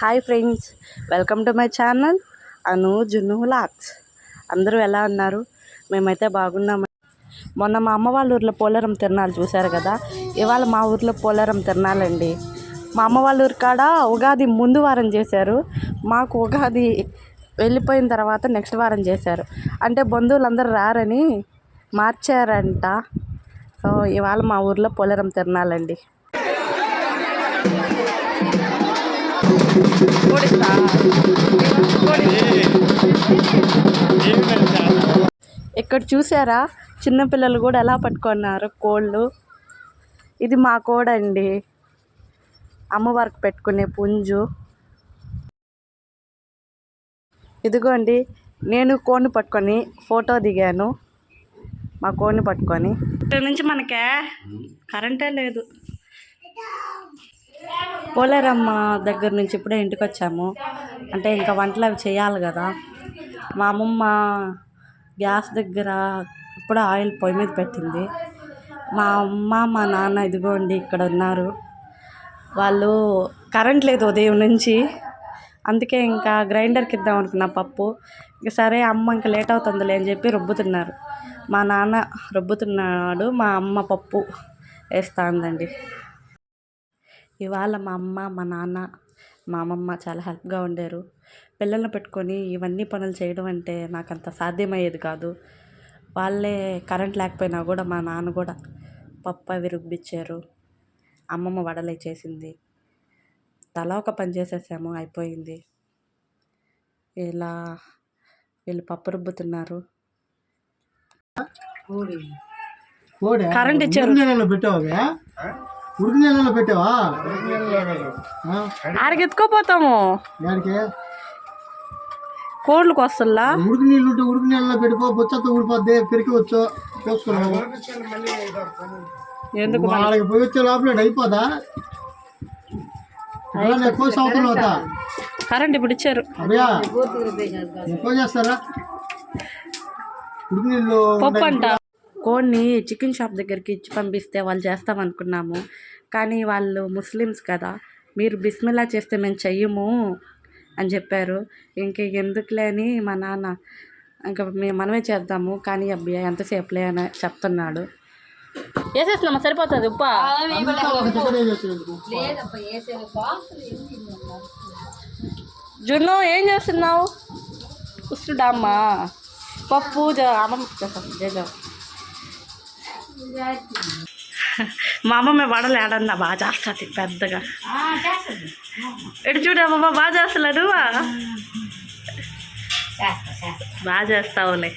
Hi friends welcome to my channel Anu Junnu lakhs. అందరూ ఎలా ఉన్నారు? మేమైతే బాగున్నాము మొన్న మా అమ్మ వాళ్ళ ఊర్లో పోలేరం తిరణాలు చూశారు కదా? ఇవాళ మా ఊర్లో పోలేరం తిరణాలండి. మా అమ్మ వాళ్ళ ఊరి కాడ ఉగాది ముందు వారం చేశారు. మాకు ఉగాది వెళ్ళిపోయిన తర్వాత నెక్స్ట్ వారం చేశారు. అంటే బంధువులందరూ రారని మార్చారంట. సో ఇవాళ మా ఊర్లో పోలేరం తిరణాలండి. ఇక్కడ చూసారా? చిన్నపిల్లలు కూడా ఎలా పట్టుకున్నారు? కోళ్ళు. ఇది మా కోడ అండి అమ్మవారికి పెట్టుకునే పుంజు. ఇదిగోండి నేను కోడిని పట్టుకొని ఫోటో దిగాను. మా కోడిని పట్టుకొని. ఇక్కడ నుంచి మనకే కరెంటే లేదు. పోలేరమ్మ దగ్గర నుంచి ఇప్పుడే ఇంటికి వచ్చాము. అంటే ఇంకా వంటలు అవి చేయాలి కదా. మా అమ్మమ్మ గ్యాస్ దగ్గర ఇప్పుడు ఆయిల్ పొయ్యి మీద పెట్టింది. మా అమ్మ మా నాన్న ఇదిగోండి ఇక్కడ ఉన్నారు. వాళ్ళు కరెంట్ లేదు ఉదయం నుంచి. అందుకే ఇంకా గ్రైండర్కి ఇద్దాం అనుకున్నా పప్పు. ఇక సరే అమ్మ ఇంకా లేట్ అవుతుందిలే అని చెప్పి రుబ్బుతున్నారు. మా నాన్న రుబ్బుతున్నాడు మా అమ్మ పప్పు వేస్తా ఉందండి ఇవాళ మా అమ్మ మా నాన్న మా అమ్మమ్మ చాలా హెల్ప్గా ఉండారు. పిల్లల్ని పెట్టుకొని ఇవన్నీ పనులు చేయడం అంటే నాకు అంత సాధ్యమయ్యేది కాదు. వాళ్ళే కరెంట్ లేకపోయినా కూడా మా నాన్న కూడా పప్పు అవి రుబ్బిచ్చారు అమ్మమ్మ వడలే చేసింది. తలా ఒక పని చేసేసాము అయిపోయింది. ఇలా వీళ్ళు పప్పు రుబ్బుతున్నారు. కోడి. కరెంట్ ఇచ్చారు. ఉడికి నీళ్ళలో పెట్టావా? ఆడికి ఎత్తుకోపోతాము కోళ్ళకి వస్తుందా ఉడికి నీళ్ళు ఉంటే ఉడికి నీళ్ళలో పెట్టిపో బొచ్చతో ఊడిపోద్ది పెరికి వచ్చో చూసుకున్నాము ఎందుకు వాళ్ళకి పోయి వచ్చే లోపల అయిపోదా? ఎక్కువ సంవత్సరం అవుతా కరెంట్ ఇప్పుడు ఇచ్చారు. ఎక్కువ చేస్తారా? ఉడికి నీళ్ళు పప్పు అంట కోడ్ని చికెన్ షాప్ దగ్గరికి ఇచ్చి పంపిస్తే వాళ్ళు చేస్తామనుకున్నాము కానీ వాళ్ళు ముస్లిమ్స్ కదా మీరు బిస్మిల్లా చేస్తే మేము చెయ్యము అని చెప్పారు. ఇంక ఎందుకులే అని మా నాన్న ఇంకా మేము మనమే చేద్దాము కానీ అబ్బాయి ఎంతసేపులే అని చెప్తున్నాడు. వేసేస్తున్నామా? సరిపోతుంది ఉప్ప? జున్ను ఏం చేస్తున్నావు? ఉస్తుడామ్మా పప్పు అమ్మ చేస్తాం, మా అమ్మమ్మ వడలు ఏడన్నా బాగా చేస్తుంది పెద్దగా. ఎటు చూడు అమ్మమ్మ బాగా చేస్తలే నువ్వా? బాగా చేస్తావులే.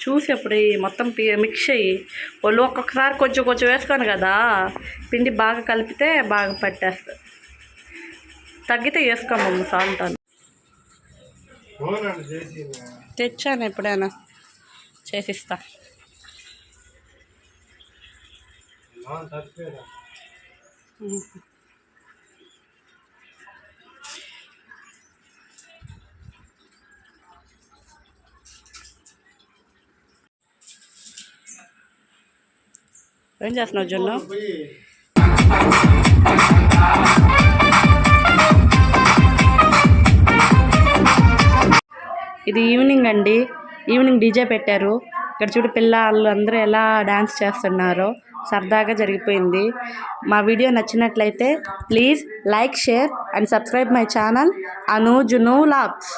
చూసి అప్పుడు మొత్తం మిక్స్ అయ్యి వాళ్ళు ఒక్కొక్కసారి కొంచెం కొంచెం వేసుకోను కదా పిండి బాగా కలిపితే బాగా పట్టేస్తుంది. తగ్గితే వేసుకోమమ్మ సాల్ట్ తెచ్చాను ఎప్పుడైనా. చేసిస్తా. ఏం చేస్తున్నావు జున్ను? ఇది ఈవినింగ్ అండి. ఈవినింగ్ డీజే పెట్టారు. ఇక్కడ చూడు పిల్లలు అందరూ ఎలా డ్యాన్స్ చేస్తున్నారో సరదాగా జరిగిపోయింది. మా వీడియో నచ్చినట్లయితే please like share and subscribe my channel Anu Junnu lakhs.